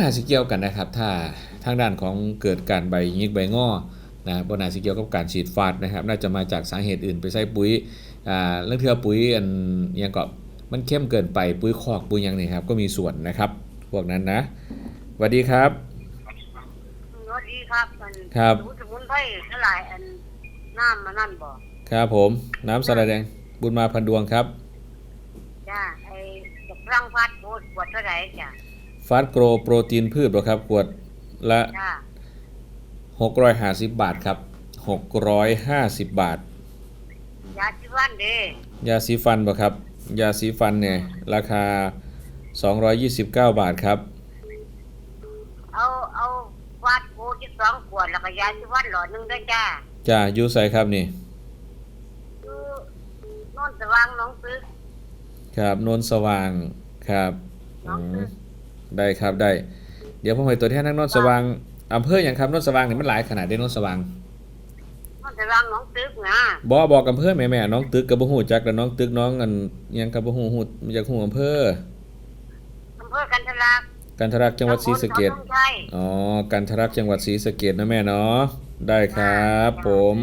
บ่น่าสิเกี่ยวกันนะครับ ถ้าทางด้านของเกิดการใบหยิกใบงอนะบ่น่าสิเกี่ยวกับการฉีดฟาดนะครับ น่าจะมาจากสาเหตุอื่นไปใส่ปุ๋ยอ่าเรื่องเทื่อปุ๋ยอันอิหยังก็มันเข้มเกินไปปุ๋ยคอกปุ๋ยหยังนี่ครับ ก็มีส่วนนะครับ พวกนั้นนะสวัสดีครับสวัสดีครับมันครับสมุนสมุนไพรเท่าไหร่อันน้ำมันนั่นบ่ครับผม น้ำสาระแดง บุญมาพันดวงครับจ้าไอ้จักรังพัดโคตรปวดเท่าไหร่จ้ะ ฟาสโกรโปรตีนพืชเหรอครับ ขวดละจ้า650บาทครับ650บาท ยาชีวันเด้ยาสีฟันบ่ครับ ยาสีฟันเนี่ย ราคา229บาทครับ เอาเอาฟาดโคที่สองขวดแล้วก็ยาชีวันหลอดหนึงด้วยจ้าจ้าอยู่ใส่ครับนี่ คือโนนสว่างหน้องตึกครับโนนสว่างครับหน้องอืตึมก ได้ครับได้ เดี๋ยวผมให้ตัวแทนทั้งโนนสว่างอำเภออย่างครับโนนสว่างนี่มันหลายขนาดได้โนนสว่างโนนสว่างหน้องตึกนะบ่บอกอำเภอแม่แม่น้องตึกกับบ่ฮู้จักแล้วน้องตึกน้องอันหยังกับบ่ฮู้ฮู้จากฮู้อำเภออำเภอกันทะลักกันทรักจังหวัดศรีสะเกษตำบลสองชัยอ๋อกันทรักจังหวัดศรีสะเกษนะแม่เนาะได้ครับ ผม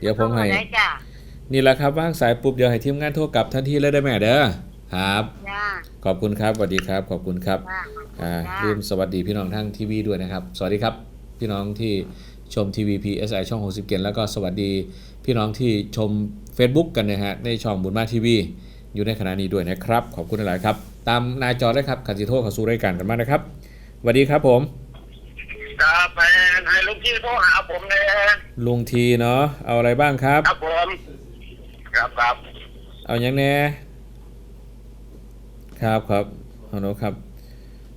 เดี๋ยวผมให้ได้จ้านี่แหละครับว่างสายปุ๊บเดี๋ยวให้ทีมงานโทรกลับทันทีเลยได้แม่เด้อ ครับจ้าขอบคุณครับสวัสดีครับ ขอบคุณครับจ้า อ่าจ้าลืมสวัสดีพี่น้องทั้งทีวีด้วยนะครับ สวัสดีครับ พี่น้องที่ชมทีวี PSI ช่อง60เกนแล้วก็สวัสดีพี่น้องที่ชม Facebook กันนะฮะในช่องบุญมาทีวีอยู่ในขณะนี้ด้วยนะครับ ขอบคุณหลายๆครับ ตามหนาจอได้ครับคันจิโทรเข้าสู่รายการกันมากนะครับสวัสดีครับผม ครับแฟนให้ลูกพี่โทรหาผมเลยลุงทีเนาะเอาอะไรบ้างครับ ครับผม ครับครับเอาอย่างแน่ ครับครับฮัลโหลครับ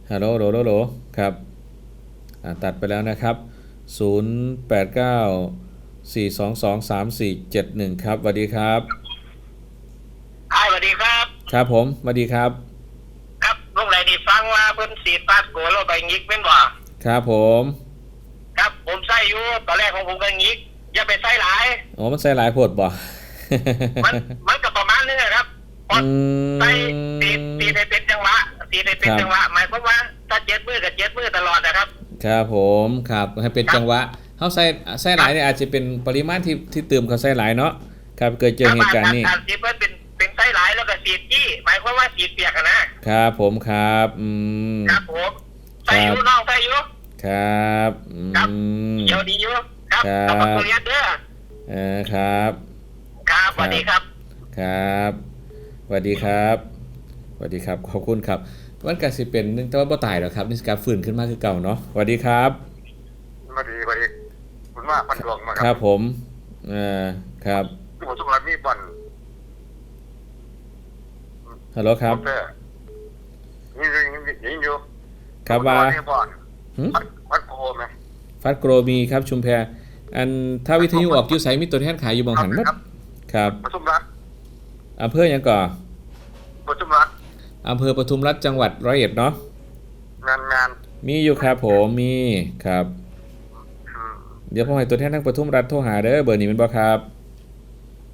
ฮัลโหลโหลโหลโหลครับอ่าตัดไปแล้วนะครับ 089 422 3471 ครับสวัสดีครับไอ้สวัสดีครับ ครับผมสวัสดีครับ ครับลูกไหนดีฟังว่าเพิ่นสีดปาดโกแล้วไปงิกเป็นบ่ครับผม ครับผมใส่อยู่ตอนแรกของผมก็งิกอย่าไปใส่หลายโอ้มันใส่หลายโพดบ่มันมันก็ประมาณนึงอะครับ พออืใส่ตีมตีได้เป็นจังหวะตีได้เป็นครับจังหวะหมายความว่าถ้าเจ็ดมือกับเจ็ดมือตลอดนะครับ ครับผมครับให้เป็นครับจังหวะเขาใส่ใส่หลายเนี่ยอาจจะเป็นปริมาณที่ที่เติมเขาใส่หลายเนาะครับเกิดเจอเหตุการณ์นี้ถ้สีดเพิ่นเป็นเป็นใส่หลายแล้วก็สีดจี้หมายความว่าสีดเปียกอะนะครับผมครับอืมครับผมใส่อยู่ครับน้องใส่อยู่ครับอืครับมเดี๋ยวดีอยู่ครับครับขอบคุณเรียนเด้อเออครับ ครับสวัสดีครับ ครับส วัสดีครับสวัสดีครับ ขอบคุณครับวันกสิเป็นนึงแต่ว่าบ่ตายหรอกครับนี่สการฟื้นขึ้นมาคือเก่าเนาะสวัสดีครับสวัสดีสวัสดีคุณว่าพันดวงมาคครัรับบผมเอ่อครับที่ผมสมรัฐมีบอลฮัลโหลครับ เตอร์นี่ยังยิงอยู่ครับว่านี่บอลหึ วัดวัดโคไหมฟัดโกรมีครับชุมแพอันถ้าวิทยุออกอยู่ไสมีตัวแทนขายอยู่บางหันมัดครับครับปทุมรัฐ อำเภอหยังก่อปทุมรัฐอำเภอปทุมรัฐจังหวัดร้อยเอ็ดเนาะงานงานมีอยู่ครับผมมีครับ อืมเดี๋ยวผมให้ตัวแทนทั้งปทุมรัฐโทรหาเด้อเบอร์นี้เป็นบ่ครับ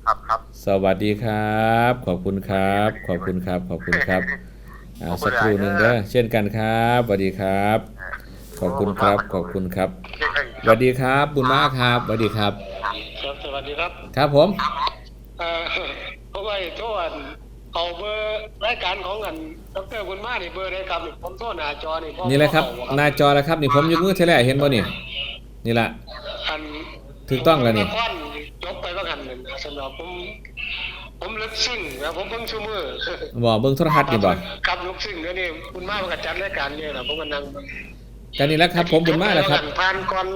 ครับครับ สวัสดีครับ ขอบคุณครับ ขอบคุณครับ ขอบคุณครับอ่าสักครู่หนึ่งเด้อเช่นกันครับสวัสดีครับ ขอบคุณครับ ขอบคุณครับสวัสดีครับบุญมากครับสวัสดีครับ ครับสวัสดีครับ ครับผม เอ่อ เพราะว่าโทษเอาเบอร์รายการของกันดรบุญมานี่เบอร์ได้ครับนี่ผมโทษหน้าจอนี่ผมนี่แหละครับหน้าจอแล้วครับนี่ผมยกมือเท่าไหร่เห็นบ่นี่นี่แหละอันถูกต้องแล้วนี่ผมละครจบไปว่ากันนั่นนะสำหรับผมผมลึกซึ้งนะผมเพิ่งชูมือบ่เบิ่งโทรทัศน์นี่บ่กับลึกซึ้งเดี๋ยวนี้บุญมามันก็จัดรายการเนี่ยนะผมก็นั่งกันนี่แหละครับ ผมบุญมากแล้วครับผ่านก่อน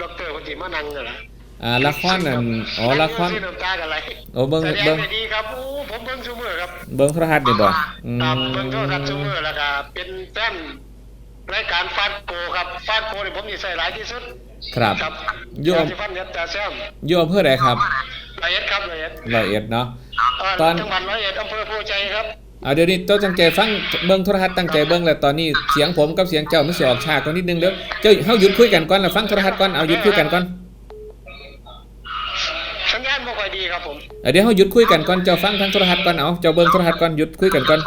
ดรคนที่มานั่งน่ะนะ อ่าละครนั่นอ๋อละครนั่งอยู่ที่น้ำตากันไหลโอ้เบิ่งแสดงเบิ่งได้ดีครับอู้ผมเบิ่งชูมือครับเบิ่งโทรทัศน์นี่บ่อืครับมเบิ่งโทรทัศน์ซุมื้อแล้วก็เป็นแฟนรายการฟาดโกครับฟาดโกนี่ผมสิใส่หลายที่สุดครับครับอยู่ยาสีฟันเน็ตตาแซมอยู่อำเภอใดครับละเอียดครับละเอียดร้อยเอ็ดเนาะ เอ่อตอน จังหวัดร้อยเอ็ดอำเภอโพชัยครับ เอาเดี๋ยวนี้เจ้าตั้งใจฟังเบิ่งโทรทัศน์ตั้งใจเบิ่งแล้วตอนนี้เสียงผมกับเสียงเจ้ามันสิออกฉากกันนิดนึงเด้อเจ้าเฮาหยุดคุยกันก่อนแล้วฟังโทรทัศน์ก่อนเอาหยุดคุยกันก่อน สัญญาณบ่ค่อยดีครับผม เอาเดี๋ยวเฮาหยุดคุยกันก่อนเจ้าฟังทางโทรทัศน์ก่อนเอาเจ้าเบิ่งโทรทัศน์ก่อนหยุดคุยกันก่อน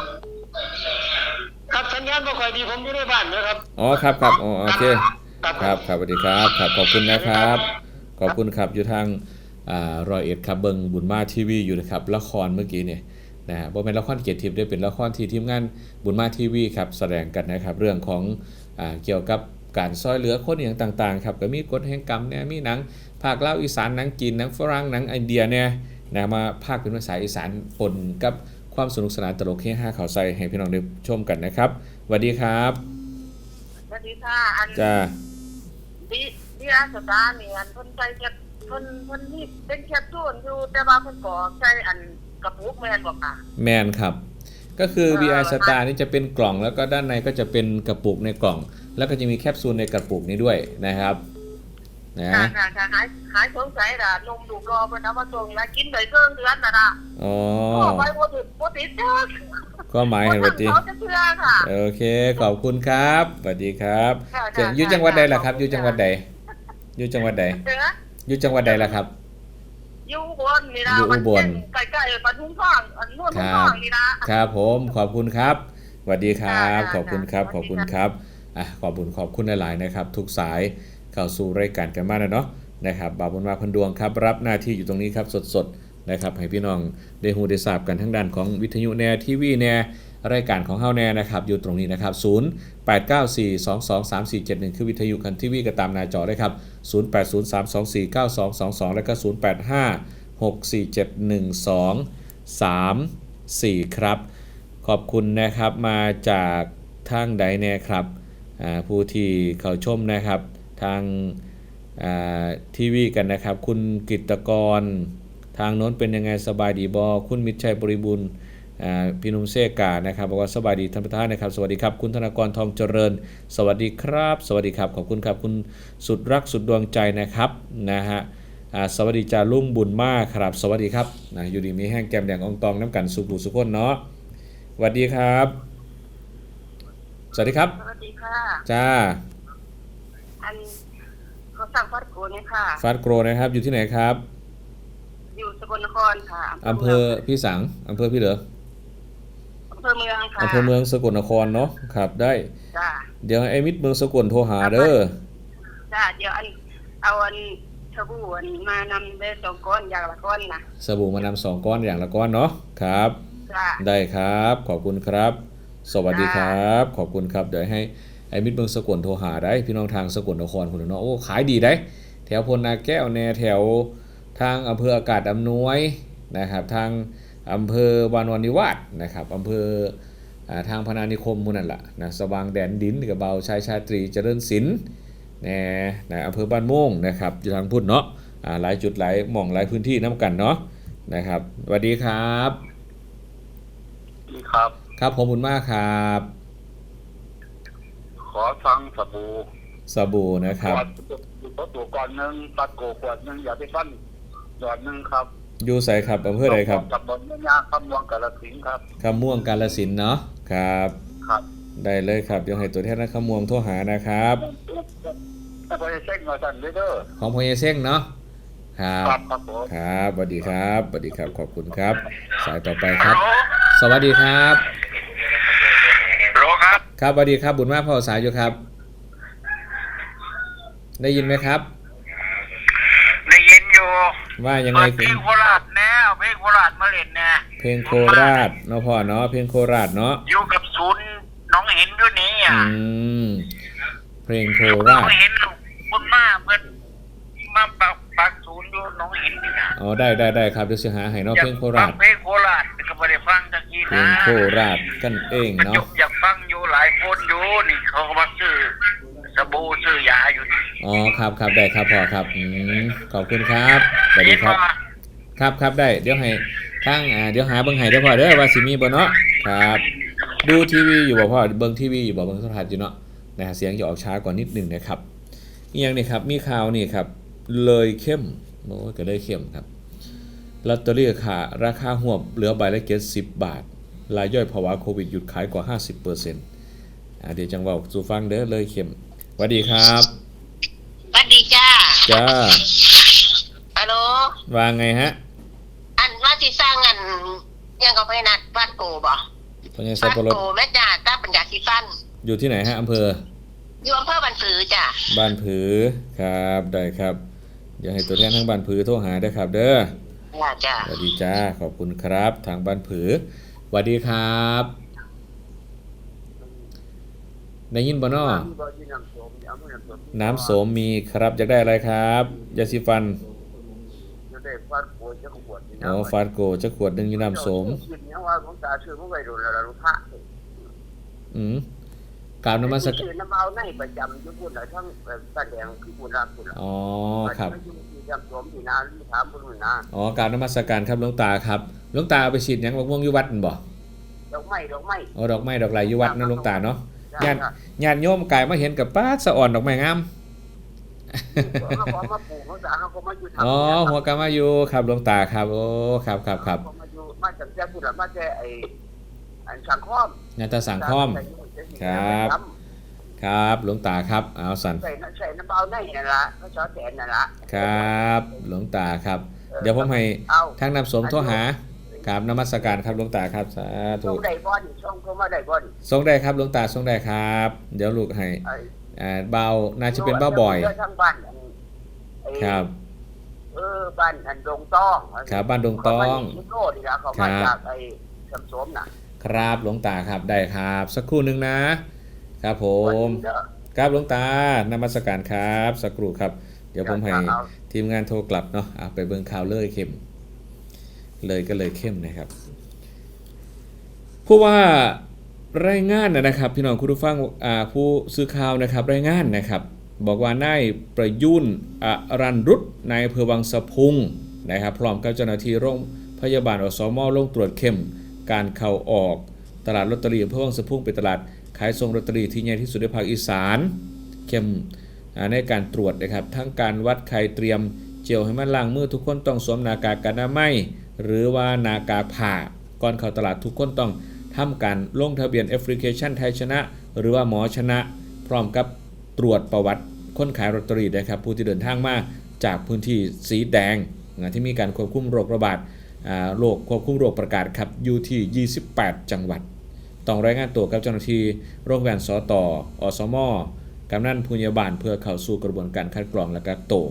ครับสัญญาณบ่ค่อยดีผมอยู่ในบ้านนะครับอ๋อครับครับอ๋อโอเคครับครับครับสวัสดีครับครับขอบคุณนะครับ ขอบคุณครับอยู่ทางอ่ารอยเอ็ดครับเบิงบุญมาทีวีอยู่นะครับละครเมื่อกี้เนี่ยนะฮะบ่เป็นละครเกียรติทิพย์ได้เป็นละครที่ทีมงานบุญมาทีวีครับแสดงกันนะครับเรื่องของอ่าเกี่ยวกับการซอยเหลือคนอย่างต่างๆครับก็มีกฎแห่งกรรมเนี่ยมีหนังภาคลาวอีสานหนังจีนหนังฝรั่งหนังอินเดียเนี่ย นะมาภาคเป็นภาษาอีสานปนกับความสนุกสนานตลกเฮฮาข่าวใส่ให้พี่น้องได้ชมกันนะครับสวัสดีครับสวัสดีค่ะอันจ้าที่ที่อาสตาเนี่ยอันเพิ่นใจจะเพิ่นเพิ่นนี่เป็นแคปซูลอยู่แต่ว่าเพิ่นก็ใช้อันกระปุกแม่นบ่ค่ะแมนครับ ก็คือเอ่อ VI Star นี่จะเป็นกล่องแล้วก็ด้านในก็จะเป็นกระปุกในกล่อง แล้วก็จะมีแคปซูลในกระปุกนี้ด้วยนะครับ นะค่ะค่ะค่ะหายหายสงสัยล่ะนมดูกรอเพิ่นเอามาส่งแล้วกินได้เครื่องเดือนน่ะล่ะอ๋อก็ไปบ่ถึงบ่ติดเด้อก็หมายเห็นว่าจีเขาจะเชื่อค่ะโอเค ขอบคุณครับสวัสดีครับค่ะเจ๋งค่ะอยู่จังหวัดใดล่ะครับขอบอคุณยู่จังหวัดใดอยู่จังหวัดใดเด้ออยู่จังหวัดใดล่ะครับอยู่อุบลนี่นะอยู่อุบลใกล้ๆปทุมทองอันนู้นปทุมทองนี่นะครับผมขอบคุณครับสวัสดีครับค่ะขอบคุณครับค่ะขอบคุณสวัสดีคค่ะรับอะขอบคุณขอบคุณหลายๆนะครับ ทุกสาย เข้าสู่รายการกันมากนะเนาะนะครับบ่าวบุญมาพันดวงครับรับหน้าที่อยู่ตรงนี้ครับสดๆนะครับให้พี่น้องได้หูได้ทราบกันทั้งด้านของวิทยุแนวทีวีแนวรายการของเฮาแน่นะครับอยู่ตรงนี้นะครับ 0 8 9 4 2 2 3 4 7 1 คือวิทยุกันทีวีก็ตามหน้าจอได้ครับ 0 8 0 3 2 4 9 2 2 2 แล้วก็ 0 8 5 6 4 7 1 2 3 4 ครับ ขอบคุณนะครับมาจากทางใดแน่ครับผู้ที่เขาชมนะครับ ทางอ่าทีวีกันนะครับ คุณกิตกร ทางโน้นเป็นยังไงสบายดีบอคุณมิตรชัยบริบูรณ์อ่าพี่หนุ่มเซกานะครับบอกว่าสบายดีท่านประธานนะครับ สวัสดีครับ คุณธนากรทองเจริญ สวัสดีครับ สวัสดีครับ ขอบคุณครับ คุณสุดรักสุดดวงใจนะครับนะฮะอ่าสวัสดีจาลุงบุญมากครับ สวัสดีครับนะอยู่ดีมีแห้งแก้มแดงอองตองน้ำกันสุขุสุขคนเนาะสวัสดีครับ สวัสดีครับ สวัสดีค่ะจ้า อันเขาสั่งฟัดโกเนี่ยค่ะ ฟาสโกรนะครับ อยู่ที่ไหนครับอยู่สกลนครค่ะอำเภอพี่สังอำเภอพี่เหรออำเภอเมืองค่ะอำเภอเมืองสกลนครเนาะครับ ได้ จ้าเดี๋ยวให้ไอ้มิตรเมืองสกลโทรหาเด้อจ้าเดี๋ยวอันเอาอันสบู่อันมานำได้สองก้อนอย่างละก้อนนะสบู่มานำสองก้อนอย่างละก้อนเนาะครับ จ้า ได้ครับ ขอบคุณครับ สวัสดีครับ ขอบคุณครับ เดี๋ยวให้ ไอ้มิตรเมืองสกลโทรหาได้ พี่น้องทางสกลนครคุณเนาะโอ้ขายดีได้ แถวพลนาแก้วแนแถวทางอำเภออากาศอำนวยนะครับทางอำเภอวานอนนิวาสนะครับอำเภออ่าทางพนานิคมหมูนั่นแหละนะสว่างแดนดินกับเบาชายชาตรีเจริญศิลป์แนะนะอำเภอบ้านโม่วงนะครับอยู่ทางพุทธเนาะอ่าหลายจุดหลายหม่องหลายพื้นที่น้ำกันเนาะนะครับสวัสดีครับครับ ครับผมบุญมากครับ ขอฟังสบู่สบู่นะคขรับวดขวดตัวก่อนหนึ่งตัดโกขวดหนึ่งอย่าไปฟันหยอดหนึ่งครับอยู่ใสครับอำเภอใดครับกับบนแม่ยาคำวงกาลสินธุ์ครับคำม่วงกาลสินธุ์เนาะครับครับ ได้เลยครับเดี๋ยวให้ตัวแทนนักขมวงโทรหานะครับถ้าพอจะเช็คมาสั่นเลยเด้อของพญเซ้งเนาะครับครับครับผมครับสวัสดีครับสวัสดีครับขอบคุณครับ สายต่อไปคฮัรัลบโหลสวัสดีครับฮัลโหล ครับครับสวัสดีครับบุญมากพ่อสายอยู่ครับ ได้ยินไหมครับ ได้ยินอยู่ว่ายังไงเปิดเพลงโคราชแน่เอาเพลงโคราชมาเล่นแน่เพลงโคราชเนาะพ่อเนาะเพลงโคราชเนาะอยู่กับศูนย์น้องเห็นด้วยนี่อะอืมเพลงโคน้ราองชเห็นคุณมาเพิ่นมาปักปักศูนย์อยู่น้องเห็นนี่นะอ๋อได้ได้ได้ครับเดี๋ยวสิหาให้เนาะเพลงโคฟัราชเพลงโคราชก็ไม่ได้ฟังตะกี้เพลนะงโคราชกันเองอยาเนาะกอยากฟังอยู่หลาย คนอยู่นี่ เขาก็มาซื้อสบู่ซื้อยาอยู่นี่อ๋อครับครับได้ครับพ่อครับอืมขอบคุณครับสวัสดีเห็นครับว่าครับครับได้เดี๋ยวให้ทางอ่าเดี๋ยวหาเบิ่งให้เด้อพ่อเด้อว่าสิมีบ่เนาะครับ ดูทีวีอยู่บ่พ่อเบิ่งทีวีอยู่บ่เบิ่งโทรทัศน์อยู่เนาะนะฮะเสียงจะออกช้ากว่านิดหนึงนะครับอีกอย่างนี่ครับมีข่าวนี่ครับเลยเข้มโอ้ยก็เลยเข้มครับลอตเตอรี่ค่ะราคาหวบเหลือใบละ70บาทรายย่อยภาวะโควิดหยุดขายกว่า 50%อ่าเดี๋ยวจังเว้าสู่ฟังเด้อเลยเข้มสวัสดีครับสวัสดีจ้าจ้าฮัลโหลว่าไงฮะ อันว่าที่สร้างอันยังก็ไปนัดวัดโกบ่พญาสัวับดปะรดโกแม่จ่าตาปัญญาสีฟันอยู่ที่ไหนฮะอำเภอ อยู่อำเภอบันผือจ้ะบ้านผือครับได้ครับ เดี๋ยวให้ตัวแทนทางบ้านผือโทรหาได้อครับ เด้อจ้าจ้าสวัสดีจ้าขอบคุณครับ ทางบ้านผือสวัสดีครับ ได้ยินบ่นอน้ำโสมมีครับอยากได้อะไรครับยาสีฟันจะได้ฟาดโวยจะขวดนี่นะอ๋อฟาดโกจะขวดหนึ่งอยู่น้ำโสมคิดเนี่ยว่าของตาชื่อผู้ใดโดนแล้วลูกพระอืมกราวน้ำมันสกชื่อน้ำเอาในประจำอยู่พุ่นน่ะทั้งตาแดงคือพุ่นรักพุ่นอ๋อครับจำสมที่นาที่ถามพุ่นนะอ๋อกราวน้ำมันสการครับหลวงตาครับหลวงตาเอาไปฉีดหยังบักม่วงอยู่วัดนั่นบ่ดอกไม้ดอกไม้อ๋อดอกไม้ดอกไหลอยู่วัดนะหลวงตาเนาะ ญาติญาติโยมกายมาเห็นกับป้าดสะอ่อนดอกไม้งามเขาบอกมาปลูกเขาจะเขาก็มาอยู่ทำอ๋อหัวกามาอยู่ครับหลวงตาครับ โอ้ครับครับครับมาอยู่มาจากแจ้พุ่นมาแจ้ไอ้อันสังคมญาติสังคมครับ ครับหลวงตาครับเอาสันใส่ใส่น้ำเปล่าในนั่นละเขาชอบแสนนั่นละครับ หลวงตาครับ เดี๋ยวผมให้เอาทางนำสมโทรหา ครับนมัสการครับหลวงตาครับสาธุช่องใดบอนช่องเขามาได้บอนส่งได้ครับหลวงตาส่งได้ครับ เดี๋ยวลูกให้ไอ้อ่าเบาน่าจะเป็นเบาบ่อยทั้งบ้านอันไอ้ครับเออบ้านอันดงต้องครับบ้านดงต้องเขามาจากโน่นนี่ละเขามาจากไอ้สำสมน่ะครับหลวงตาครับได้ครับ สักครู่หนึ่งนะ ครับผมเด้อครับหลวงตานมัสการครับ สักครู่ครับ เดี๋ยวผมให้เอาทีมงานโทรกลับเนาะอะไปเบิ่งข่าวเลยเข้ม เลยก็เลยเข้มนะครับผู้ว่ารายงานนะครับ พี่น้องคุณผู้ฟังผู้สื่อข่าวนะครับรายงานนะครับ บอกว่านายประยุนอรันรุตนายอำเภอวังสะพุงนะครับพร้อมกับเจ้าหน้าที่โรงพยาบาลอสมอลงตรวจเข้มการเข้าออกตลาดลอตเตอรี่อำเภอวังสะพุงเป็นตลาดขายส่งลอตเตอรี่ที่ใหญ่ที่สุดในภาคอีสานเข้มในการตรวจนะครับ ทั้งการวัดไข้เตรียมเจลให้มันล้างมือทุกคนต้องสวมหน้ากากอนามัย หรือว่านากากผ้าก่อนเข้าตลาดทุกคนต้องทำการลงทะเบียนแอปพลิเคชันไทยชนะ หรือว่าหมอชนะ พร้อมกับตรวจประวัติคนขายลอตเตอรี่นะครับผู้ที่เดินทางมาจากพื้นที่สีแดงนะที่มีการควบคุมโรคระบาดโรคควบคุมโรคประกาศครับอยู่ที่ 28 จังหวัด ต้องรายงานตัวกับเจ้าหน้าที่โรงพยาบาลสตอสมกำนันผู้ใหญ่บ้านเพื่อเข้าสู่กระบวนการคัดกรองและก็โตว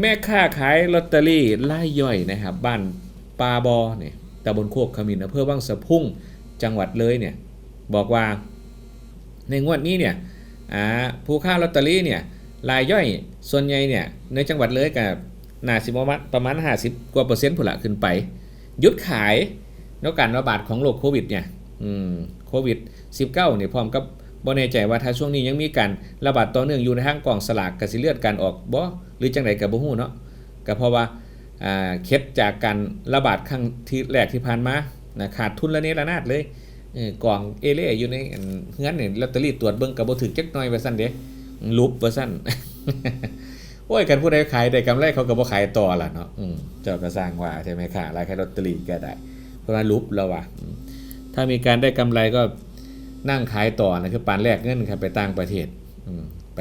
แม่ค้าขายลอตเตอรี่รายย่อยนะครับบ้านปาบอเนี่ยตำบลโคกขมินอำเภอวังสะพุ่งจังหวัดเลยเนี่ยบอกว่าในงวดนี้เนี่ยผู้ค้าลอตเตอรี่เนี่ยรายย่อยส่วนใหญ่เนี่ยในจังหวัดเลยกับนาสิประมาณประมาณ 50 กว่าเปอร์เซ็นต์ผุละขึ้นไป ยุดขายนอกการระบาดของโรคโควิดเนี่ยโควิด 19 เนี่ยพร้อมกับ บ่แน่ใจว่าถ้าช่วงนี้ยังมีการระบาดต่อเนื่องอยู่ในทางกล่องสลากกสิเลือดการออกบ่หรือจังไดก็บ่ฮู้เนาะก็เพราะว่าอ่าเคล็ดจากการระบาดครั้งที่แรกที่ผ่านมานะขาดทุนละเนระนาดเลยเออกองเอเล่อยู่ในอันเฮือนนี่ลอตเตอรี่ตรวจเบิ่งก็บ่ถึกจักหน่อยว่าซั่นเด้ลุบว่าซั่นโอ้ยกันผู้ใดขายได้กำไรเขาก็บ่ขายต่อล่ะเนาะอืมเจ้าก็สร้างว่าใช่ไหมค่ะรายขายลอตเตอรี่ก็ได้ เพราะว่าลุบแล้วว่ะถ้ามีการได้กำไรก็ นั่งขายต่อนะคือปานแลกเงินครับไปต่างประเทศไป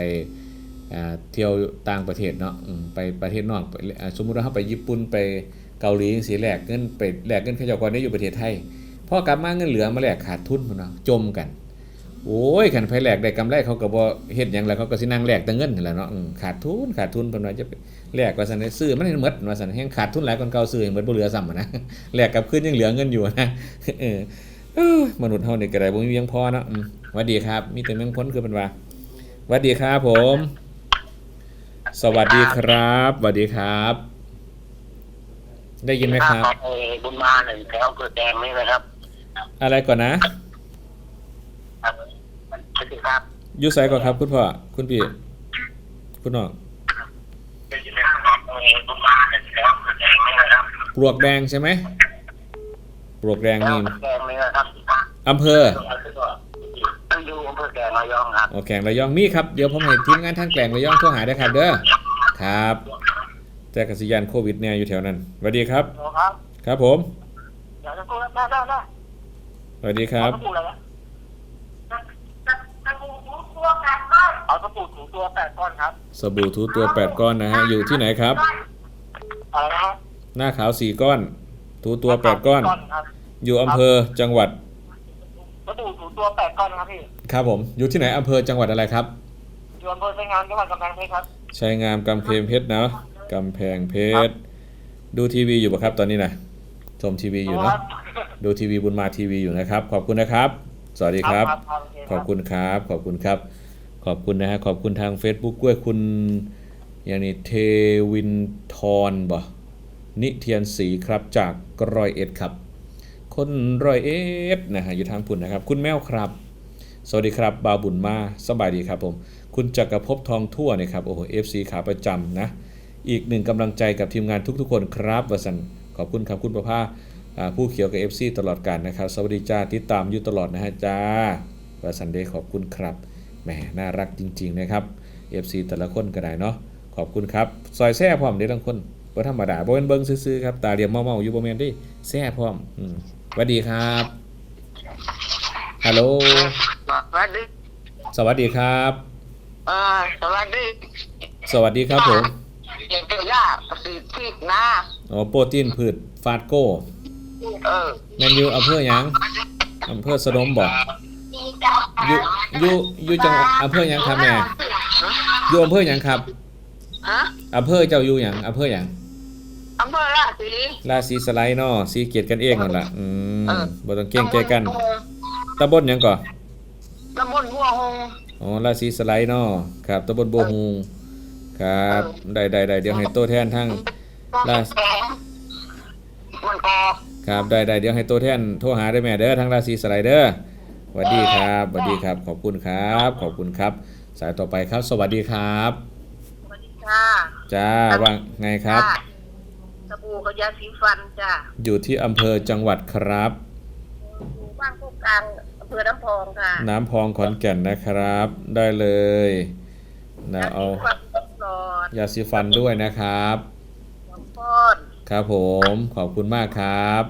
เที่ยวต่างประเทศเนาะไปประเทศนอกสมมุติว่าเราไปญี่ปุ่นไปเกาหลีจังซี่แลกเงินไปแลกเงินขาเจ้าก่อนได้อยู่ประเทศไทยพอกลับมาเงินเหลือมาแลกขาดทุนเนาะจมกัน โอ้ยคันไผแลกได้กำไรเขาก็บ่เฮ็ดหยังแล้วเขาก็สินั่งแลกแต่เงินนั่แหละเนาะขาดทุนขาดทุนเพิ่นว่าจะไปแลกว่าซั่นซื้อมันให้หมดว่าซั่นแฮงขาดทุนหลายกว่าเก่าซื้อให้หมดบ่เหลือซ้ำอะนะแลกกลับคืนยังเหลือเงินอยู่นะเออ มนุษย์เฮานี่ก็ได้บ่มีเพียงพอเนาะอืมหวัดดีครับ มีแต่เมืองพ้นคือเพิ่นว่าหวัดดีครับผม สวัสดีครับสวัสดีครับ ได้ยินไหมครับเออบุญมาหนึ่งแถวเกิดแดงนี่นะครับ อะไรก่อนนะครับสวัสดีครับอยู่ไสก่อนครับ คุณพ่อคุณพี่คุณน้องได้ยินไหมครับเออบุญมาหนึ่งแถวเกิดแดงนี่นะครับปลวกแดงใช่ไหม ปลวกแดงแถวนี่เกิดแดงนี่นะครับอำเภอตั้งอยู่อำเภอแกลงระยองครับโอแกลงระยองมีครับเดี๋ยวผมให้ทีมงานทางแกลงระยองโทรหาได้ครับเด้อครับแต่กสิยานโควิดเนี่ยอยู่แถวนั้นสวัสดีครับครับครับผมอยากจะพูดได้ได้ได้สวัสดีครับพูดอะไรวะเอาสบู่ถูตัวแปดก้อนครับสบู่ทูตัวแปดก้อนนะฮะอยู่ที่ไหนครับอะไรนะหน้าขาวสี่ก้อน ทูตัวแปดก้อน ครับอยู่อำเภอจังหวัดเพระบูถูตัวแปดก้อนครับพี่ครับผมอยู่ที่ไหนอำเภอจังหวัดอะไรครับอยู่อำเภอไชยงามจังหวัดกำแพงเพชรครับ ชัยงามกำแพงเพชรเนาะกำแพงเพชร ดูทีวีอยู่ปะครับตอนนี้นะชมทีวีอยู่เนาะดูทีวีบุญมาทีวีอยู่นะครับ ขอบคุณนะครับ สวัสดีครับ ขอบคุณครับ ขอบคุณครับ ขอบคุณนะฮะขอบคุณทาง Facebook ด้วยคุณอย่างนี้เทวินทรบ่นิเทียนศรีครับจาก รอยเอ็ดครับ คนรอยเอ็ดนะฮะอยู่ทางพุ่นนะครับ คุณแมวครับ สวัสดีครับบาวบุญมาสบายดีครับผม คุณจักรภพทองทั่วนะครับโอ้โห FC ขาประจำนะ อีกหนึ่งกำลังใจกับทีมงานทุกๆ คนครับวสันขอบคุณครับคุณประภาผู้เขียวกับ FC ตลอดการนะครับ สวัสดีจ้าติดตามอยู่ตลอดนะฮะจ้าวสันเดย์ขอบคุณครับแหมน่ารักจริง ๆ นะครับ FC แต่ละคนก็ได้เนาะขอบคุณครับซอยแซ่พร้อมเด้ทั้งคน บ่ธรรมดาบ่เป็นเบิ่งซื่อๆครับ ตาเหลี่ยมเมาๆอยู่บ่แม่นเดิแซ่พร้อมอืมสวัสดีครับฮัลโหลสวัสดีสวัสดีครับ เออสวัสดีสวัสดีครับผมเด็กเจ้าย่าสีพีกนะอ๋อโปรตีนพืชฟาดโก้เออแมนยูอำเภอหยังอำเภอสนมบ่อยู่อยู่อยู่จังหวัดอำเภอหยังครับแม่อยู่อำเภอหยังครับฮะอำเภอเจ้าอยู่หยังอำเภอหยัง อำเภอราศี ราศีสไลด์เนาะสีเกียรติกันเองนั่นล่ะอืมเออ บ่ต้องเก่งใจกันตำบลหยังก่อตำบลหัวหง อ๋อราศีสไลด์เนาะครับตำบลโบวฮูครับได้ได้ได้เดี๋ยวให้โตแทนทั้ง ราศี มันก็ครับได้ได้เดี๋ยวให้ตัวแทนโทรหาได้แม่เด้อทางราศีสไลเดอร์สวัสดีครับสวัสดีครับ ขอบคุณครับ ขอบคุณครับ สายต่อไปครับ สวัสดีครับ สวัสดีค่ะจ้าว่าไงครับส บู่กับยาสีฟันจ้ะอยู่ที่อำเภอจังหวัดครับอยู่บ้านพวกกลางอำเภอน้ำพองค่ะน้ำพองขอนแก่นนะครับ ได้เลยนะเอายสีฟันหลอดยาสีฟันด้วยนะครับน้ำป้อนครับผมขอบคุณมากครับ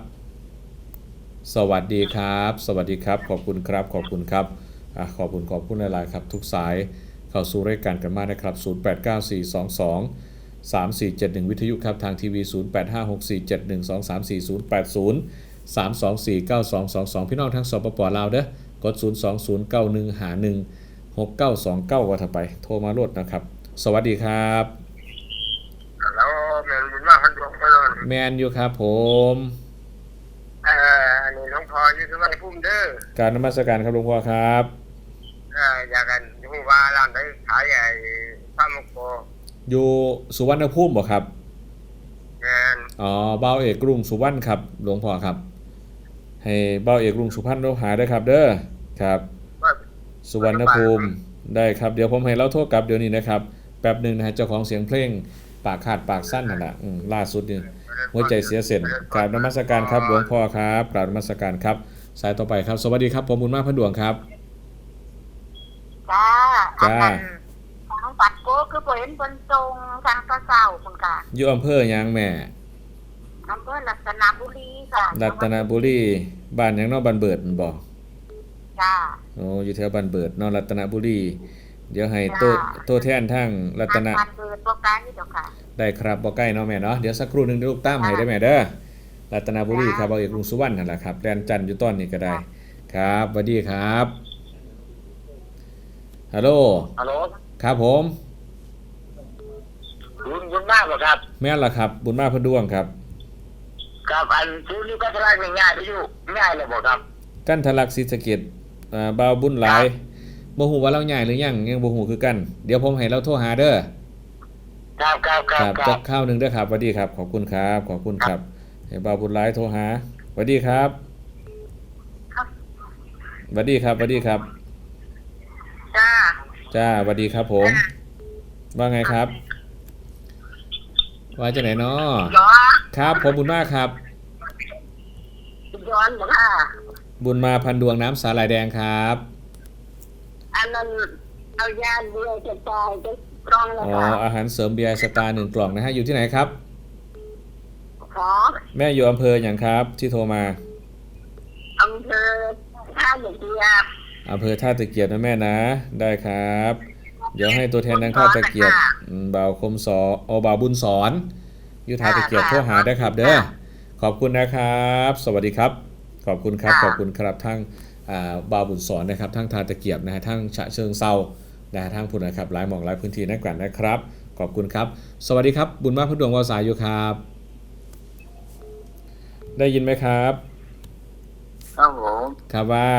สวัสดีครับ สวัสดีครับ ขอบคุณครับ ขอบคุณครับอะขอบคุณขอบคุณหลายๆครับ ทุกสายเข้าสู่รายการกันมากนะครับ 089422 3471 วิทยุครับ ทางทีวี 0856471234 080 3249222 พี่น้องทั้งสปปลาวเด้อกด 02091หา1 6929ว่าถ้าไป โทรมาโลดนะครับ สวัสดีครับ แล้วแม่นบุญมาพันดวงไปเลยแมนอยู่ครับผมเอ่ออันนี้หลวงพ่ออยู่ที่วัดพุ่มเด้อการนมัสการครับหลวงพ่อครับ เอ่ออยากกันฮู้ว่าร้านใดขายไอ้พระมงคล อยู่สุวรรณภูมิบ่ครับแม่นอ๋อเบ้าเอกกรุงสุวรรณครับ หลวงพ่อครับ ให้เบ้าเอกกรุงสุพรรณโทรหาได้อครับ เด้อครับว่าสุวรรณภูมิได้ครับ เดี๋ยวผมให้เราโทรกลับเดี๋ยวนี้นะครับ แป๊บหนึ่งนะฮะเจ้าของเสียงเพลง ปากขาดปากสั้นนั่นแหละอืมล่าสุดนี่หัวใจเสียเส้นกราบนมัสการครับหลวงพ่อครับกราบนมัสการครับ สายต่อไปครับ สวัสดีครับผมบุญมากพันดวงครับจ้าจ้า คือบ่เห็นบนตรงทางตะเสาคุณค่ะอยู่อำเภอหยังแม่อำเภอรัตนบุรีค่ะรัตนบุรีบ้านหยังเนอกบ้านเบิดบ่จ้า โอ้อยู่แถวบ้านเบิดเนอรัตนบุรี เดี๋ยวให้โตัวจ้าตัวแทนทั้งรัตนทางเปิดตัวกลางนี่เดี๋ยวค่ะ ได้ครับบ่ใกล้เนาะแม่เนาะเดี๋ยวสักครู่หนึงเดี๋ยวลูกตามให้ได้แม่เด้อรัตนบุรีครับเอาเอกกรุงสุวรรณนั่นแหละครับแดนจันทร์อยู่ต้นนี้ก็ได้ ครับสวัสดีครับฮัลโหลฮัลโหลครับผม บุญบุญมากบ่ครับ แม่นล่ะครับ บุญมากพระดวงครับครับอันซื้อนี่ก็จะได้ง่ายๆไปอยู่ง่ายเลยบ่ครับ กันทะลักศรีสะเกษอ่าบ่าวบุญหลายบ่ฮู้ว่าเราใหญ่หรือยังยังบ่ฮู้คือกัน เดี๋ยวผมให้เราโทรหาเด้อ ครับครับคครับรัจับกข้าวหนึงเด้อครับสวัสดีครับ ขอบคุณครับ ขอบคุณครับให้บ่าวบุญหลายโทรหาสวัสดีครับครับ สวัสดีครับสวัสดีครับ จ้าจ้าสวัสดีครับผม ว่าไงครับ ว่าจะไหนเนาะย้อนครับผมบุญมากครับ ย้อนบ่ค่ะ บุญมาพันดวงน้ำสาหร่ายแดงครับ อันนั้นเอายาเดียวจะตายจะกรองแล้วอ๋อค่ะอาหารเสริมเบียร์สตาร์หนึ่งกล่องนะฮะอยู่ที่ไหนครับ ขอแม่อยู่อำเภออย่างครับที่โทรมาอำเภอท่าหลวงเทียบอำเภอท่าตะเกียบนะแม่นะ ได้ครับ เดี๋ยวให้ตัวแทนทางท่าตะเกียบอืมบ่าวคมสอโอบ่าวบุญสอนอยู่ท่าตะเกียบโทรหาได้ครับ เด้อขอบคุณนะครับ สวัสดีครับ ขอบคุณครับขอบคุณครับทั้งอ่าบาวบุญสอนนะครับทั้งทานตะเกียบนะฮะทั้งฉะเชิงเซานะฮะทั้งพุ่นนะครับหลายหมองหลายพื้นที่นักกันนะครับ ขอบคุณครับ สวัสดีครับ บุญมากพระดวงวาวสายอยู่ครับ ได้ยินไหมครับครับผมครับว่า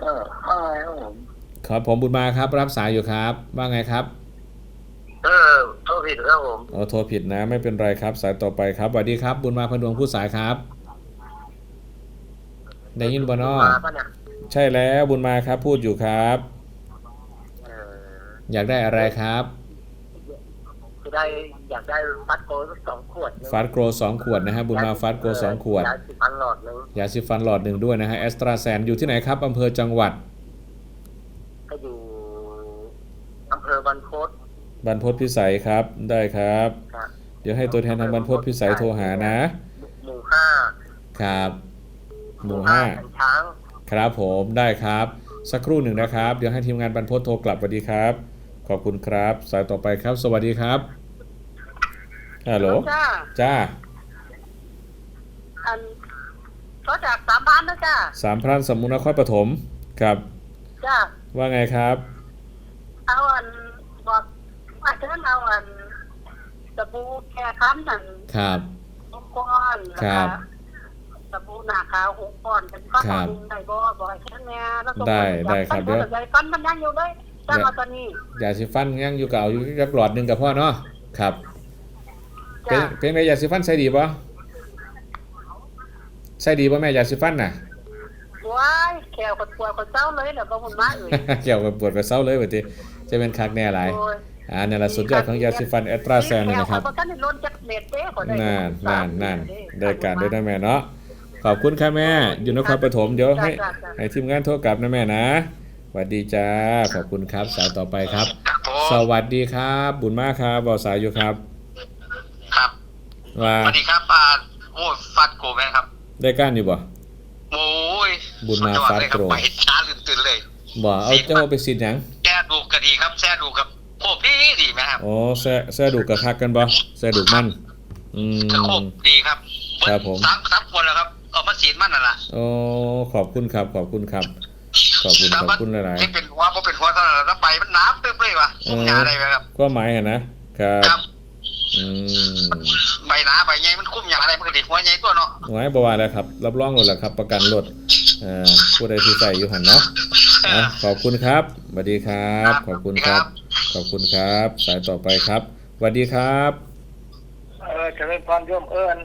เออว่าไงครับผม ครับผมบุญมาครับ รับสายอยู่ครับ ว่าไงครับ เออโทษผิดครับผมเอาโทรผิดนะ ไม่เป็นไรครับ สายต่อไปครับสวัสดีครับ บุญมาพระดวงผู้สายครับได้ยินบ่นอมาปะเนี่ยใช่แล้วบุญมาครับ พูดอยู่ครับ เอออยากได้อะไรครับ คือได้อยากได้ฟัดโกสักสองขวดฟาสโกรสองขวดนะฮะบุญมาฟาสโกรสองขวด ยาสิบพันหลอดเลยยาซิฟันหลอดหนึ่งด้วยนะฮะแอสตราแซนอยู่ที่ไหนครับอำเภอจังหวัด ก็อยู่อำ เภอบรรพตบรรพตพิสัยครับได้ครับ ครับเดี๋ยวให้ตัวแทนทางบรรพตพิสัยโทรหานะ หมู่ห้าครับ หมู่ห้าสันช้าง ครับผมได้ครับ สักครู่หนึ่งนะครับ เดี๋ยวให้ทีมงานบรรพตโทรกลับสวัสดีครับ ขอบคุณครับ สายต่อไปครับ สวัสดีครับฮัลโหลจ้าจ้าอันก็จากสามบ้านนะจ้าสามพรันสมุนนครปฐมครับ จ้าว่าไงครับ เอาอันบอกอาจารย์เอาอันสบู่แค่คั้นนั่นครับ หกก้อนแล้วครัก็บสบู่หน้าขาวหกก้อนเป็นก้อนครับหนึ่งได้บ่บ่ให้ฉันแน่แล้วก็ได้ได้ครับเดี๋เดี๋ยยว วฟันมันยังอยู่เลยจ้างเอาตัวนี้ยาสีฟันยังอยู่เก่าอยู่กับหลอดหนึ่งกับพ่อเนาะครับเป็นจ้าเป็นไงยาสีฟันใส่ดีปะใส่ดีปะแม่ยาสีฟันน่ะ ว้ายแขวคนปวดคนเศร้าเลยเดี๋ยวบ่หุ่นมาเอ่ย เกี่ยวกับปวดกับเศร้าเลยแบบนี้ จะเป็นคักแน่หลายโอ้ยอ่าเนี่ยละสุดยอดของยาสีฟันแอตราแซนเลยนะครับแขวเขาท่านได้ล้นจากเน็ตเด้ขอได้นั่นนั่นนั่นได้การด้วยนะแม่เนาะขอบคุณค่ะแม่ อยู่นครปฐมเดี๋ยวให้จ้าจ้าให้ทีมงานโทรกลับนะแม่นะสวัสดีจ้าขอบคุณครับสายต่อไปครับครับผสมวัสดีครับ บุญมากครับบอสายอยู่ครับ ครับว่าสวัสดีครับป้าโอ้ฟัดโกไหมครับ ได้ก้านอยู่บ่โอ้ยบุญมาสุยอฟาดเลยครับโกไปช้าตื่นๆเลยบ่เอาเจ้าไปสินหยังแช่ ดูกระดีครับแช่ดูกับโคบดีดีไหมครับอ๋อแซ่แซ่ดูกกระคักกันบ่แซ่ดูกมันอืมกระโคบดีครับครับผมสามสามคนแล้วครับเอามาสีดมันน่ะล่ะโอ้ขอบคุณครับ ขอบคุณครับขอบคุณขอบคุณหลายที่เป็นหัวเพราะเป็นหัวเท่านั้นแล้วใบมันหนาเป๊ะเลยว่ะเออผมหนาอะไรไหมครับๆก็หมายอะนะครับครับ อืมใบหนาใบใหญ่มันคุ้มอย่างอะไรมันก็ดีหัวใหญ่ตัวเนาะไว้บ่ว่าแล้วครับ รับรองเลยแหละครับ ประกันรถเอ่อผู้ใดที่ใส่อยู่หันเนาะอะขอบคุณครับสวัสดีครับ ขอบคุณครับ ขอบคุณครับ สายต่อไปครับสวัสดีครับ เออเจะเป็นพรโยมเอิญ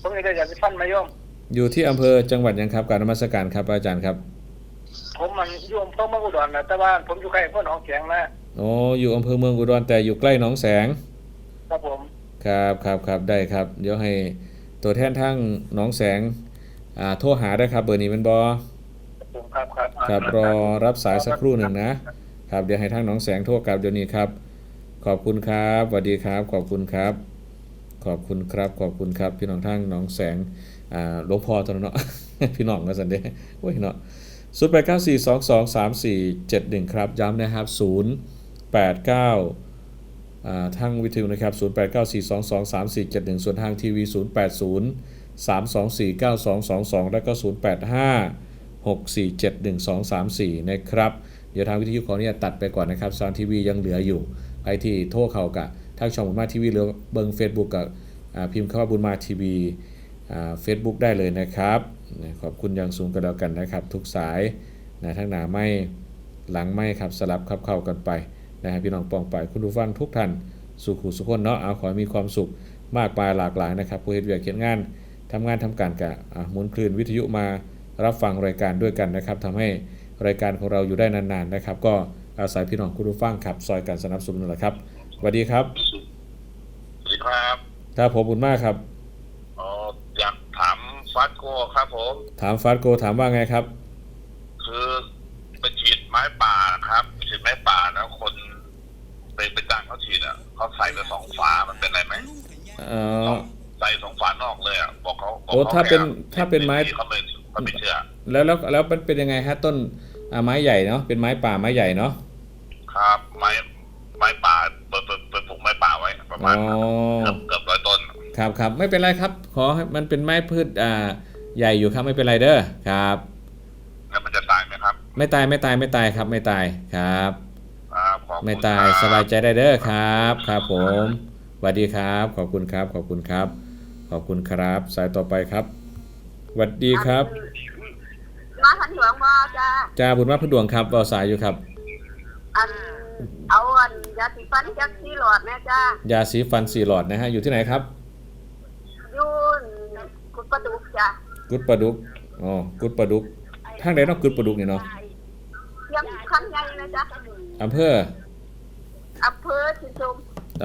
ผมนี่ได้อยากจะฟันมาโยมอยู่ที่อำเภอจังหวัดยังครับการนมัสการครับอาจารย์ครับผมมันโยมต้องมาอุดรนะแต่ว่าผมอยู่ใกล้พ่อหนองแข็งนะอ๋ออยู่อำเภอเมืองอุดรแต่อยู่ใกล้หนองแสง ครับผมครับครับครับได้ครับ เดี๋ยวให้ตัวแทนทั้งหนองแสงอ่าโทรหาได้ครับเบอร์นี้เป็นบอผมครับครับครับรอรับสายสักครู่หนึ่งนะครับเดี๋ยวให้ทั้งหนองแสงโทรกลับเดี๋ยวนี้ครับ ขอบคุณครับสวัสดีครับ ขอบคุณครับ ขอบคุณครับ ขอบคุณครับพี่น้องทั้งหนองแสงอ่าหลวงพ่อตอนนั้นเนาะ พี่น้องกันสันเด้โอ้ยเนาะศูนย์แปดเก้าสี่สองสองสามสี่เจ็ดหนึ่งครับย้ำนะครับศูนย์แปดเก้าอ่า ทางวิทยุนะครับ 0894223471 ส่วนทางทีวี 080 3249222 แล้วก็ 0856471234 นะครับ เดี๋ยวทางวิทยุขอเนี่ยตัดไปก่อนนะครับซาวทีวียังเหลืออยู่ใครที่โทรเข้ากะทางช่องบุญมาทีวีหรือเบิง Facebook กับพิมพ์คำว่าบุญมาทีวีเฟซบุ๊กได้เลยนะครับขอบคุณอย่างสูงกันแล้วกันนะครับ ทุกสายนะทั้งหนาไม่หลังไม่ครับสลับขับเข้ากันไป นะฮะพี่น้องปองไปคุณผู้ฟังทุกท่านสุขุสุขคนเนาะเอาขอให้มีความสุขมากมายหลากหลายนะครับผู้เฮ็ดเวียกเขียนงานทำงานทำการกะอะหมุนคลื่นวิทยุมารับฟังรายการด้วยกันนะครับทำให้รายการของเราอยู่ได้นานๆนะครับ ก็อาศัยพี่น้องคุณผู้ฟังครับ ซอยการสนับสนุนแหละครับสวัสดีครับสวัสดีครับครับผมบุญมากครับอ๋ออยากถามฟัดโกครับผมถามฟาสโกถามว่าไงครับ คือไปฉีดไม้ป่านะครับฉีดไม้ป่าแล้วคน ไปไปจ้างเขาฉีดอะเขาใส่ไปสองฝามันเป็นไรไหมเอ่อใส่สองฝานอกเลยอะบอกเขาบอกโอ้ขถ้าเป็นแค่ถ้าเป็นไม้เขาไม่เขาไม่เชื่อแล้วแล้วแล้วมันเป็นยังไงฮะต้นอ่าไม้ใหญ่เนาะเป็นไม้ป่าไม้ใหญ่เนาะครับไม้ไม้ป่าเปิดเปิดเปิดปลูกไม้ป่าไว้ประอ๋มาอณเกือบเกือบร้อยต้นครับครับไม่เป็นไรครับ ขอให้มันเป็นไม้พืชอ่าใหญ่อยู่ครับไม่เป็นไรเด้อครับไม่ตายไม่ตายไม่ตายครับไม่ตายครับครับขอบคุณ ไม่ตายครับสบายใจได้เด้อครับ ครับผมสวัสดีครับ ขอบคุณครับ ขอบคุณครับ ขอบคุณครับ สายต่อไปครับสวัสดีครับ มาทันหลวงบ่จ้าจ้าบุญมาพระดวงครับเราสายอยู่ครับ อันเอาอันยาสีฟันจักสีหลอดแม่จ้ายาสีฟันสีหลอดนะฮะอยู่ที่ไหนครับอยู่กุดประดุกจ้ากุดประดุกอ๋อกุดประดุกทางไหนเนาะกุดประดุกนี่เนาะเทียมคันใหญ่นะจ้า อำเภออำเภอชินชม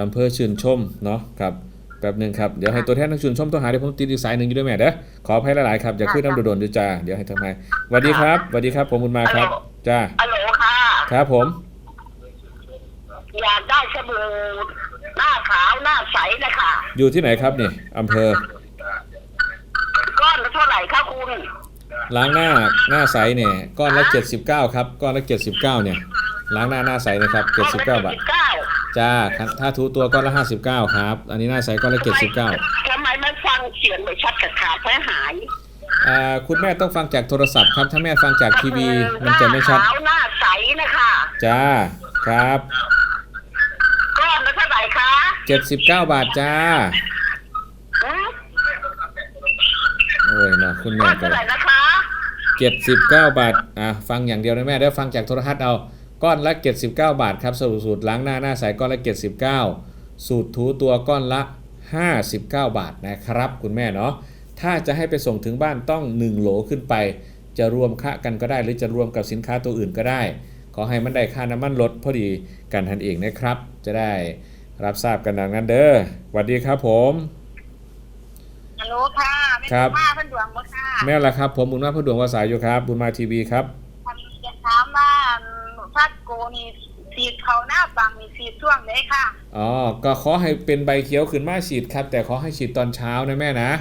อำเภอชื่นชมเนาะครับแป๊บหนึ่งครับ เดี๋ยวให้ตัวแทนทางชื่นชมต้องหาเดี๋ยวผมติดอีกสายหนึ่งอยู่ด้วยแม่เด้อขออภัยหลายๆครับอย่าขึ้นน้ำโดดๆดูจ้าเดี๋ยวให้ทำไมสวัสดีครับสวัสดีครับผมบุญมาครับจ้าฮัลโหลค่ะ ครับผม อยากได้สบู่หน้าขาวหน้าใสนะคะอยู่ที่ไหนครับนี่อำเภอ ก้อนละเท่าไหร่คะคุณล้างหน้าหน้าใสเนี่ยก้อนละ79ครับ ก้อนละ79เนี่ย ล้างหน้าหน้าใสนะครับ79บาทเก้าจ้าครับถ้าทูตัวก้อนละ59ครับ อันนี้หน้าใสก้อนละ79ทำไมไม่ฟังเสียงไม่ชัดกับขาดแพ้หายอ่าคุณแม่ต้องฟังจากโทรศัพท์ครับถ้าแม่ฟังจากทีวีมันจะไม่ชัดหน้าขาวหน้าใสนะคะจ้าครับก้อนละเท่าไหร่คะ79บาทจ้าหือโอ้ยเนาะคุณก้แม่อนก็เท่าไหร่นะคะ79บาทอะฟังอย่างเดียวนะแม่เดี๋ยวฟังจากโทรทัศน์เอา ก้อนละ 79 บาทครับสรุปสูตรล้างหน้าหน้าใสก้อนละ 79 สูตรถูตัวก้อนละ 59 บาทนะครับ คุณแม่เนาะถ้าจะให้ไปส่งถึงบ้านต้อง 1 โหลขึ้นไป จะรวมค่ากันก็ได้ หรือจะรวมกับสินค้าตัวอื่นก็ได้ ขอให้มันได้ค่าน้ำมันลดพอดีกันทันเองนะครับ จะได้รับทราบกันดังนั้นเด้อสวัสดีครับผมฮัลโหลค่ะไม่ครับมาเพันดวงบ่ค่ะแม่ละครับ ผมบุญมาพระดวงวาสายอยู่ครับ บุญมาทีวีครับ ทำจะถามว่า พัดโกนี่สีดเขาหน้าบังมีสีดช่วงไหนค่ะ อ๋อ ก็ขอให้เป็นใบเขียวขึ้นมาฉีดครับ แต่ขอให้ฉีดตอนเช้านะแม่นะ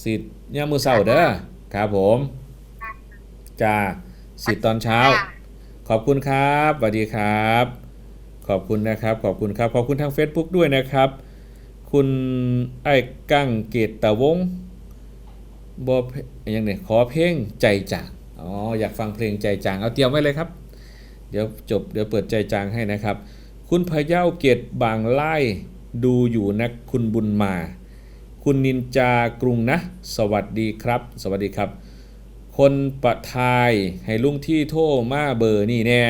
ฉีดย่ามมือเสาร์เด้อครับผมจ้าฉีดตอนเช้า ขอบคุณครับสวัสดีครับ ขอบคุณนะครับ ขอบคุณครับ ขอบคุณทาง Facebook ด้วยนะครับ คุณไอ้กั้งเกตตะวงบอยังเนี่ยขอเพลงใจจางอ๋ออยากฟังเพลงใจจางเอาเตรียมไว้เลยครับ เดี๋ยวจบเดี๋ยวเปิดใจจางให้นะครับ คุณพะเยาเกตบางไล่ดูอยู่นะคุณบุญมา คุณนินจากรุงนะ สวัสดีครับ สวัสดีครับ คนปะทายให้ลุงที่โทรมาเบอร์นี่แน่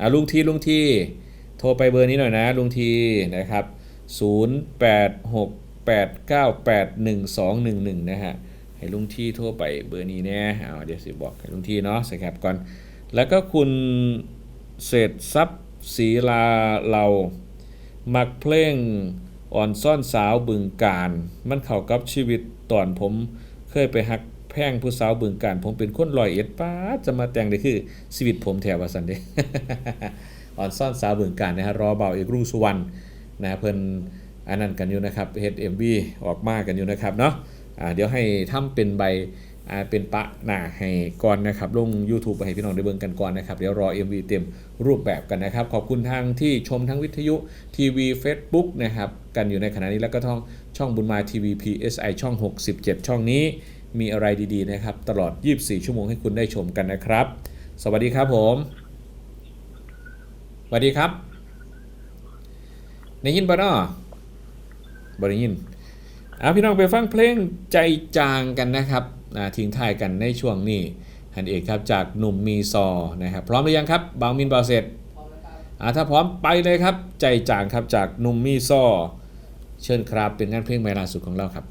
อะลุงที่ลุงที่โทรไปเบอร์นี้หน่อยนะลุงทีนะครับ 0868981211 นะฮะให้ลุงที่โทรไปเบอร์นี้แน่เอาเดี๋ยวสิบอกให้ลุงที่เนาะสแคปก่อน แล้วก็คุณ เศษทรัพย์ศีลาเรามักเพลงอ่อนซ่อนสาวบึงการ มันเข้ากับชีวิตตอนผมเคยไปฮักแพงผู้สาวบึงการ ผมเป็นคนลอยเอ็ดป้าจะมาแต่งได้คือชีวิตผมแถววสันเดอ่อนซ่อนสาวบึงการนะฮะรอเบาเอกรุ่งสุวรรณนะเพิ่นอันนั้นกันอยู่นะครับเฮดเอ็มวีออกมากันอยู่นะครับเนาะอ่าเดี๋ยวให้ทำเป็นใบ อ่าเป็นปะหน้าให้ก่อนนะครับลง YouTube ไปให้พี่น้องได้เบิ่งกันก่อนนะครับ เดี๋ยวรอ MV เต็มรูปแบบกันนะครับ ขอบคุณทางที่ชมทั้งวิทยุทีวี Facebook นะครับ กันอยู่ในขณะนี้แล้วก็ท่องช่องบุญมาทีวี PSI ช่อง 67 ช่องนี้มีอะไรดีๆนะครับ ตลอด 24 ชั่วโมงให้คุณได้ชมกันนะครับ สวัสดีครับผมสวัสดีครับได้ยินปะเนาะบ่ได้ยินเอาพี่น้องไปฟังเพลงใจจางกันนะครับ นะทิ้งท้ายกันในช่วงนี้ฮันเอกครับจากหนุ่มมีซอนะครับพร้อมหรือยังครับบางมินบาเสร็จอ่าถ้าพร้อมไปเลยครับ ใจจางครับจากหนุ่มมีซอเชิญครับเป็นงานเพลงใหม่ล่าสุดของเราครับ